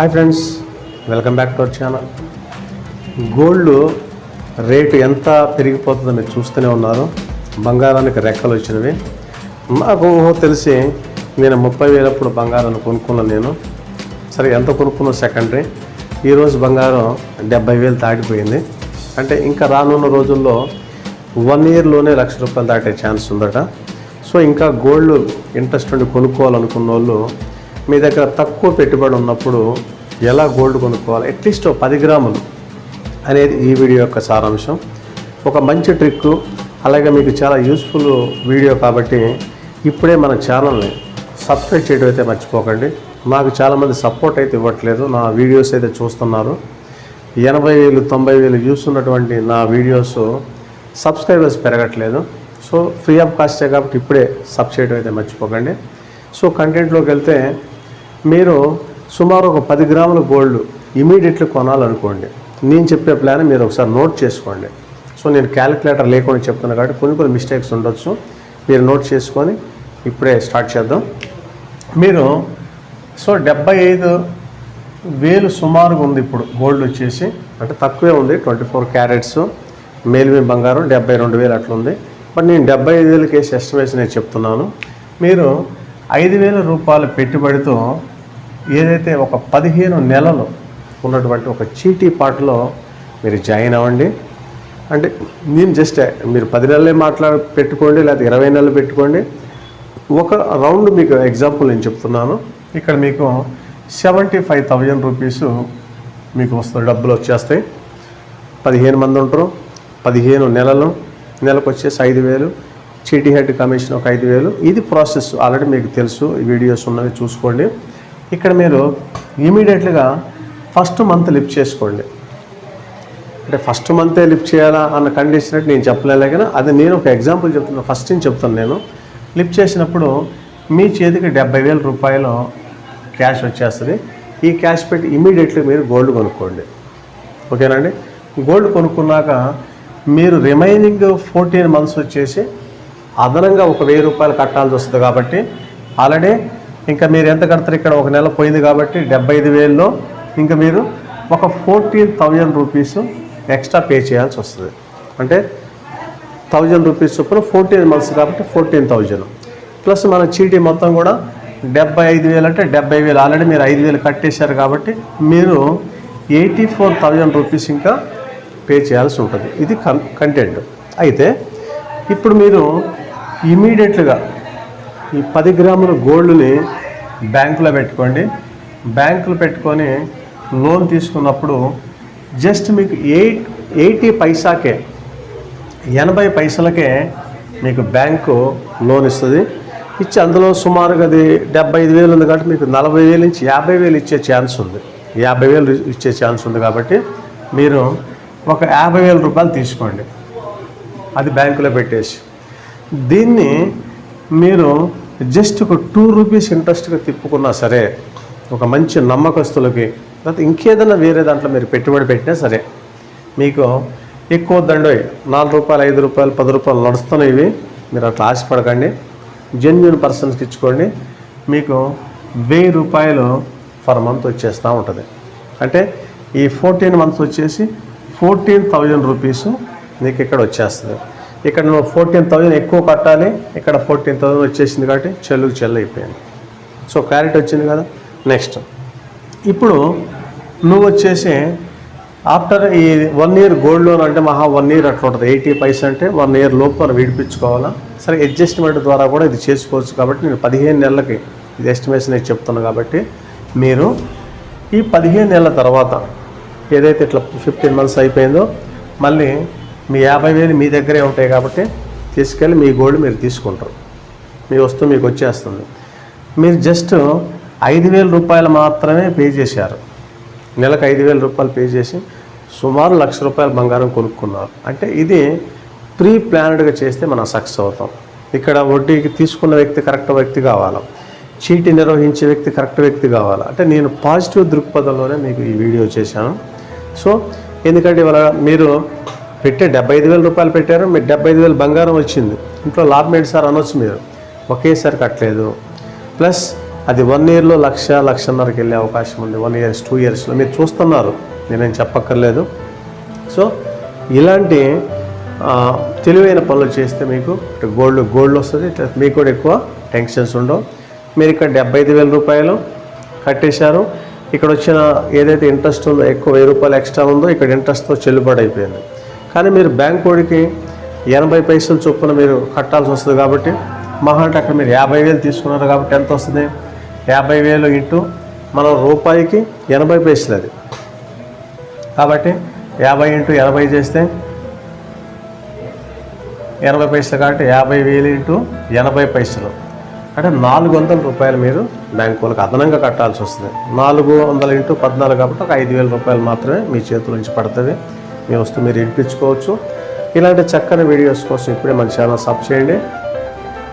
Hi friends welcome back to our channel gold rate ఎంత పెరిగిపోతుందో మీరు చూస్తూనే ఉన్నారు. బంగారానికి రెక్కలు వచ్చినవి. నాకు తెలిసి నేను ముప్పై వేలప్పుడు బంగారాన్ని కొనుక్కున్నాను నేను. సరే ఎంత కొనుక్కున్నా సెకండరీ ఈరోజు బంగారం డెబ్బై వేలు దాటిపోయింది. అంటే ఇంకా రానున్న రోజుల్లో వన్ ఇయర్లోనే లక్ష రూపాయలు దాటే ఛాన్స్ ఉందట. సో ఇంకా గోల్డ్ ఇంట్రెస్ట్ ఉండి కొనుక్కోవాలనుకున్న వాళ్ళు మీ దగ్గర తక్కువ పెట్టుబడి ఉన్నప్పుడు ఎలా గోల్డ్ కొనుక్కోవాలి? అట్లీస్ట్ ఓ పది గ్రాములు అనేది ఈ వీడియో యొక్క సారాంశం. ఒక మంచి ట్రిక్ అలాగే మీకు చాలా యూస్ఫుల్ వీడియో కాబట్టి ఇప్పుడే మన ఛానల్ని సబ్స్క్రైబ్ చేయడం అయితే మర్చిపోకండి. మాకు చాలామంది సపోర్ట్ అయితే ఇవ్వట్లేదు. నా వీడియోస్ అయితే చూస్తున్నారు. ఎనభై వేలు తొంభై వేలు చూస్తున్నటువంటి ఉన్నటువంటి నా వీడియోస్ సబ్స్క్రైబర్స్ పెరగట్లేదు. సో ఫ్రీ ఆఫ్ కాస్టే కాబట్టి ఇప్పుడే సబ్ చేయడం అయితే మర్చిపోకండి. సో కంటెంట్లోకి వెళ్తే మీరు సుమారు ఒక పది గ్రాముల గోల్డ్ ఇమీడియట్లీ కొనాలనుకోండి. నేను చెప్పే ప్లాన్ మీరు ఒకసారి నోట్ చేసుకోండి. సో నేను క్యాలిక్యులేటర్ లేకుండా చెప్తున్నాను కాబట్టి కొన్ని కొన్ని మిస్టేక్స్ ఉండొచ్చు. మీరు నోట్ చేసుకొని ఇప్పుడే స్టార్ట్ చేద్దాం. మీరు సో డెబ్బై ఐదు వేలు సుమారుగా ఉంది ఇప్పుడు గోల్డ్ వచ్చేసి. అంటే తక్కువే ఉంది ట్వంటీ ఫోర్ క్యారెట్స్ మేలిమి బంగారం డెబ్బై రెండు వేలు అట్లా ఉంది. బట్ నేను డెబ్బై ఐదు వేలకి ఎస్టిమేషన్ నేను చెప్తున్నాను. మీరు ఐదు వేల రూపాయల పెట్టుబడితో ఏదైతే ఒక పదిహేను నెలలు ఉన్నటువంటి ఒక చీటీ పాటలో మీరు జాయిన్ అవ్వండి. అంటే నేను జస్ట్ మీరు పది నెలలే మాట్లాడ పెట్టుకోండి లేకపోతే ఇరవై నెలలు పెట్టుకోండి. ఒక రౌండ్ మీకు ఎగ్జాంపుల్ నేను చెప్తున్నాను. ఇక్కడ మీకు సెవెంటీ ఫైవ్ థౌజండ్ రూపీస్ మీకు వస్తుంది డబ్బులు వచ్చేస్తాయి. పదిహేను మంది ఉంటారు పదిహేను నెలలు నెలకు వచ్చేసి ఐదు వేలు చీటీ హెడ్ కమిషన్ ఒక ఐదు వేలు. ఇది ప్రాసెస్ ఆల్రెడీ మీకు తెలుసు వీడియోస్ ఉన్నవి చూసుకోండి. ఇక్కడ మీరు ఇమీడియట్గా ఫస్ట్ మంత్ లిఫ్ట్ చేసుకోండి. అంటే ఫస్ట్ మంతే లిఫ్ట్ చేయాలా అన్న కండిషన్ అంటే నేను చెప్పలేలే కానీ అది నేను ఒక ఎగ్జాంపుల్ చెప్తున్నాను ఫస్ట్ నుంచి చెప్తాను నేను. లిఫ్ట్ చేసినప్పుడు మీ చేతికి డెబ్బై వేల రూపాయలు క్యాష్ వచ్చేస్తుంది. ఈ క్యాష్ పెట్టి ఇమీడియట్లీ మీరు గోల్డ్ కొనుక్కోండి. ఓకేనండి గోల్డ్ కొనుక్కున్నాక మీరు రిమైనింగ్ ఫోర్టీన్ మంత్స్ వచ్చేసి అదనంగా ఒక వెయ్యి రూపాయలు కట్టాల్సి వస్తుంది కాబట్టి ఆల్రెడీ ఇంకా మీరు ఎంత కడతారు? ఇక్కడ ఒక నెల పోయింది కాబట్టి డెబ్బై ఐదు వేల్లో. ఇంకా మీరు ఒక fourteen thousand rupees extra pay చేయాల్సి వస్తుంది. అంటే థౌజండ్ రూపీస్ చొప్పున ఫోర్టీన్ మంత్స్ కాబట్టి ఫోర్టీన్ థౌజండ్. ప్లస్ మన చీటీ మొత్తం కూడా డెబ్బై ఐదు వేలు అంటే డెబ్బై వేలు. ఆల్రెడీ మీరు ఐదు వేలు కట్టేశారు కాబట్టి మీరు ఎయిటీ ఫోర్ థౌజండ్ రూపీస్ ఇంకా పే చేయాల్సి ఉంటుంది. ఇది కంటెంట్. అయితే ఇప్పుడు మీరు ఇమీడియట్గా ఈ పది గ్రాముల గోల్డ్ని బ్యాంకులో పెట్టుకోండి. బ్యాంకులో పెట్టుకొని లోన్ తీసుకున్నప్పుడు జస్ట్ మీకు ఎయిట్ ఎయిటీ పైసాకే ఎనభై పైసలకే మీకు బ్యాంకు లోన్ ఇస్తుంది. ఇచ్చి అందులో సుమారుగా అది డెబ్బై ఐదు వేలు ఉంది కాబట్టి మీకు నలభై వేలు నుంచి యాభై వేలు ఇచ్చే ఛాన్స్ ఉంది. యాభై వేలు ఇచ్చే ఛాన్స్ ఉంది కాబట్టి మీరు ఒక యాభై వేల రూపాయలు తీసుకోండి. అది బ్యాంకులో పెట్టేసి. దీన్ని మీరు జస్ట్ ఒక టూ రూపీస్ ఇంట్రెస్ట్గా తిప్పుకున్నా సరే ఒక మంచి నమ్మకస్తులకి లేకపోతే ఇంకేదైనా వేరే దాంట్లో మీరు పెట్టుబడి పెట్టినా సరే మీకు ఎక్కువ దండోయ్ నాలుగు రూపాయలు ఐదు రూపాయలు పది రూపాయలు నడుస్తున్నాయి ఇవి. మీరు అట్లా ఆశపడకండి. జెన్యున్ పర్సన్స్కి ఇచ్చుకోండి. మీకు వెయ్యి రూపాయలు పర్ మంత్ వచ్చేస్తూ ఉంటుంది. అంటే ఈ ఫోర్టీన్ మంత్స్ వచ్చేసి ఫోర్టీన్ థౌజండ్ రూపీస్ మీకు ఇక్కడ వచ్చేస్తుంది. ఇక్కడ నువ్వు ఫోర్టీన్ థౌజండ్ ఎక్కువ కట్టాలి. ఇక్కడ ఫోర్టీన్ థౌజండ్ వచ్చేసింది కాబట్టి చెల్లుకు చెల్లు అయిపోయింది సో క్లారిటీ వచ్చింది కదా? నెక్స్ట్ ఇప్పుడు నువ్వు వచ్చేసి ఆఫ్టర్ ఈ వన్ ఇయర్ గోల్డ్ లోన్ అంటే మహా వన్ ఇయర్ అట్లా ఉంటుంది. ఎయిటీ పైసా అంటే వన్ ఇయర్ లోపు మనం విడిపించుకోవాలా? సరే అడ్జస్ట్మెంట్ ద్వారా కూడా ఇది చేసుకోవచ్చు కాబట్టి నేను పదిహేను నెలలకి ఇది ఎస్టిమేషన్ నేను చెప్తున్నాను కాబట్టి మీరు ఈ పదిహేను నెలల తర్వాత ఏదైతే ఇట్లా ఫిఫ్టీన్ మంత్స్ అయిపోయిందో మళ్ళీ మీ యాభై వేలు మీ దగ్గరే ఉంటాయి కాబట్టి తీసుకెళ్ళి మీ గోల్డ్ మీరు తీసుకుంటారు. మీ వస్తువు మీకు వచ్చేస్తుంది. మీరు జస్ట్ ఐదు వేల రూపాయలు మాత్రమే పే చేశారు. నెలకు ఐదు వేల రూపాయలు పే చేసి సుమారు లక్ష రూపాయల బంగారం కొనుక్కున్నారు. అంటే ఇది ప్రీ ప్లానెడ్గా చేస్తే మనం సక్సెస్ అవుతాం. ఇక్కడ వడ్డీకి తీసుకున్న వ్యక్తి కరెక్ట్ వ్యక్తి కావాలి. చీటీ నిర్వహించే వ్యక్తి కరెక్ట్ వ్యక్తి కావాలి. అంటే నేను పాజిటివ్ దృక్పథంలోనే మీకు ఈ వీడియో చేశాను. సో ఎందుకంటే ఇవాళ మీరు పెట్టే డెబ్బై ఐదు వేల రూపాయలు పెట్టారు. మీరు డెబ్బై ఐదు వేలు బంగారం వచ్చింది. ఇంట్లో లాభం ఏంటి సార్ అనొచ్చు మీరు? ఒకేసారి కట్టలేదు. ప్లస్ అది వన్ ఇయర్లో లక్ష లక్షన్నరకి వెళ్ళే అవకాశం ఉంది. వన్ ఇయర్స్ టూ ఇయర్స్లో. మీరు చూస్తున్నారు. నేనేం చెప్పక్కర్లేదు. సో ఇలాంటి తెలివైన పనులు చేస్తే మీకు గోల్డ్ గోల్డ్ వస్తుంది. మీకు కూడా ఎక్కువ టెన్షన్స్ ఉండవు. మీరు ఇక్కడ డెబ్బై ఐదు వేల రూపాయలు కట్టేశారు. ఇక్కడ వచ్చిన ఏదైతే ఇంట్రెస్ట్ ఉందో ఎక్కువ వెయ్యి రూపాయలు ఎక్స్ట్రా ఉందో ఇక్కడ ఇంట్రెస్ట్తో చెల్లుబాటు అయిపోయింది. కానీ మీరు బ్యాంక్ కోడికి ఎనభై పైసలు చొప్పున మీరు కట్టాల్సి వస్తుంది కాబట్టి మహా అంటే అక్కడ మీరు యాభై వేలు తీసుకున్నారు కాబట్టి ఎంత వస్తుంది? యాభై వేలు ఇంటూ మనం రూపాయికి ఎనభై పైసలు అది. కాబట్టి యాభై ఇంటూ ఎనభై చేస్తే ఎనభై పైసలు కాబట్టి యాభై వేలు ఇంటూ ఎనభై పైసలు. అంటే నాలుగు వందల రూపాయలు మీరు బ్యాంకు వాళ్ళకి అదనంగా కట్టాల్సి వస్తుంది. నాలుగు వందల ఇంటూ పద్నాలుగు కాబట్టి ఒక ఐదు వేల రూపాయలు మాత్రమే మీ చేతుల నుంచి పడుతుంది. మీ వస్తువు మీరు వినిపించుకోవచ్చు ఇలాంటి చక్కని వీడియోస్ కోసం ఇప్పుడే మన ఛానల్ సబ్ చేయండి.